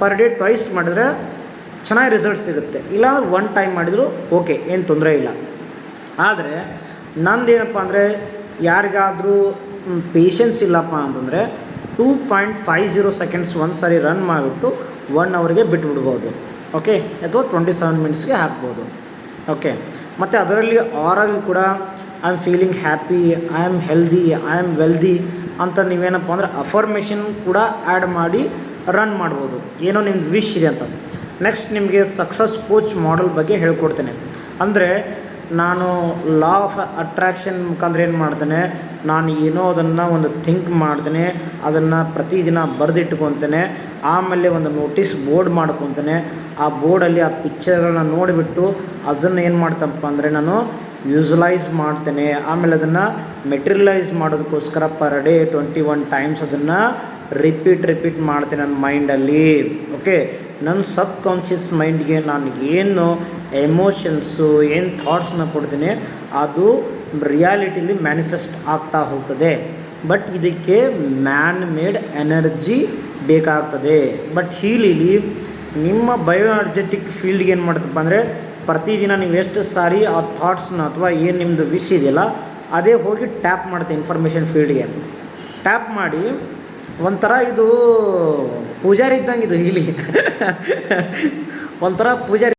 Per day twice ಮಾಡಿದ್ರೆ ಚೆನ್ನಾಗಿ result ಸಿಗುತ್ತೆ. ಇಲ್ಲ ಒನ್ ಟೈಮ್ ಮಾಡಿದ್ರು ಓಕೆ ಏನು ತೊಂದರೆ ಇಲ್ಲ. ಆದರೆ, ನಂದೇನಪ್ಪ ಅಂದರೆ, ಯಾರಿಗಾದರೂ ಪೇಷನ್ಸ್ ಇಲ್ಲಪ್ಪ ಅಂತಂದರೆ two point five zero seconds ಒಂದು ಸಾರಿ ರನ್ ಮಾಡಿಬಿಟ್ಟು ಒನ್ ಅವರ್ಗೆ ಬಿಟ್ಬಿಡ್ಬೋದು. ಓಕೆ ಅಥವಾ ಟ್ವೆಂಟಿ ಸೆವೆನ್ ಮಿನಿಟ್ಸ್ಗೆ ಹಾಕ್ಬೋದು. ಓಕೆ ಮತ್ತು ಅದರಲ್ಲಿ ಆರಲ್ ಕೂಡ I am feeling happy I am healthy I am wealthy ಅಂತ ನೀವೇನಪ್ಪ ಅಂದರೆ ಅಫರ್ಮೇಷನ್ ಕೂಡ ಆ್ಯಡ್ ಮಾಡಿ ರನ್ ಮಾಡ್ಬೋದು. ಏನೋ ನಿಮ್ಮದು ವಿಶ್ ಇದೆ ಅಂತ. ನೆಕ್ಸ್ಟ್ ನಿಮಗೆ ಸಕ್ಸಸ್ ಕೋಚ್ ಮಾಡಲ್ ಬಗ್ಗೆ ಹೇಳ್ಕೊಡ್ತೇನೆ. ಅಂದರೆ ನಾನು ಲಾ ಆಫ್ ಅಟ್ರ್ಯಾಕ್ಷನ್ ಮುಖಾಂತರ ಏನು ಮಾಡ್ತೇನೆ, ನಾನು ಏನೋ ಅದನ್ನು ಒಂದು ಥಿಂಕ್ ಮಾಡ್ತೇನೆ, ಅದನ್ನು ಪ್ರತಿದಿನ ಬರೆದಿಟ್ಕೊತೇನೆ, ಆಮೇಲೆ ಒಂದು ನೋಟಿಸ್ ಬೋರ್ಡ್ ಮಾಡ್ಕೊತೇನೆ, ಆ ಬೋರ್ಡಲ್ಲಿ ಆ ಪಿಕ್ಚರ್ಗಳನ್ನ ನೋಡಿಬಿಟ್ಟು ಅದನ್ನು ಏನು ಮಾಡ್ತಪ್ಪ ಅಂದರೆ ನಾನು ಯೂಸಲೈಸ್ ಮಾಡ್ತೇನೆ. ಆಮೇಲೆ ಅದನ್ನು ಮೆಟೀರಿಯಲೈಸ್ ಮಾಡೋದಕ್ಕೋಸ್ಕರ per day twenty one times ಅದನ್ನು ರಿಪೀಟ್ ರಿಪೀಟ್ ಮಾಡ್ತೀನಿ ನನ್ನ ಮೈಂಡಲ್ಲಿ ಓಕೆ ನನ್ನ ಸಬ್ ಕಾನ್ಷಿಯಸ್ ಮೈಂಡ್ಗೆ ನಾನು ಏನು ಎಮೋಷನ್ಸು ಏನು ಥಾಟ್ಸ್ನ ಕೊಡ್ತೀನಿ, ಅದು ರಿಯಾಲಿಟಿಲಿ ಮ್ಯಾನಿಫೆಸ್ಟ್ ಆಗ್ತಾ ಹೋಗ್ತದೆ. ಬಟ್ ಇದಕ್ಕೆ ಮ್ಯಾನ್ ಮೇಡ್ ಎನರ್ಜಿ ಬೇಕಾಗ್ತದೆ. ಬಟ್ ಹೀಲಿಲಿ ನಿಮ್ಮ ಬಯೋ ಎನರ್ಜೆಟಿಕ್ ಫೀಲ್ಡ್ಗೆ ಏನು ಮಾಡ್ತಪ್ಪ ಅಂದರೆ ಪ್ರತಿದಿನ ನೀವು ಎಷ್ಟು ಸಾರಿ ಆ ಥಾಟ್ಸ್ನ ಅಥವಾ ಏನು ನಿಮ್ಮದು ವಿಶ್ ಇದೆಯಲ್ಲ, ಅದೇ ಹೋಗಿ ಟ್ಯಾಪ್ ಮಾಡುತ್ತೆ ಇನ್ಫಾರ್ಮೇಷನ್ ಫೀಲ್ಡ್ಗೆ ಟ್ಯಾಪ್ ಮಾಡಿ ಒಂಥರ ಇದು ಪೂಜಾರಿ ಇದ್ದಂಗೆ ಇದು ಇಲ್ಲಿ. ಒಂಥರ ಪೂಜಾರಿ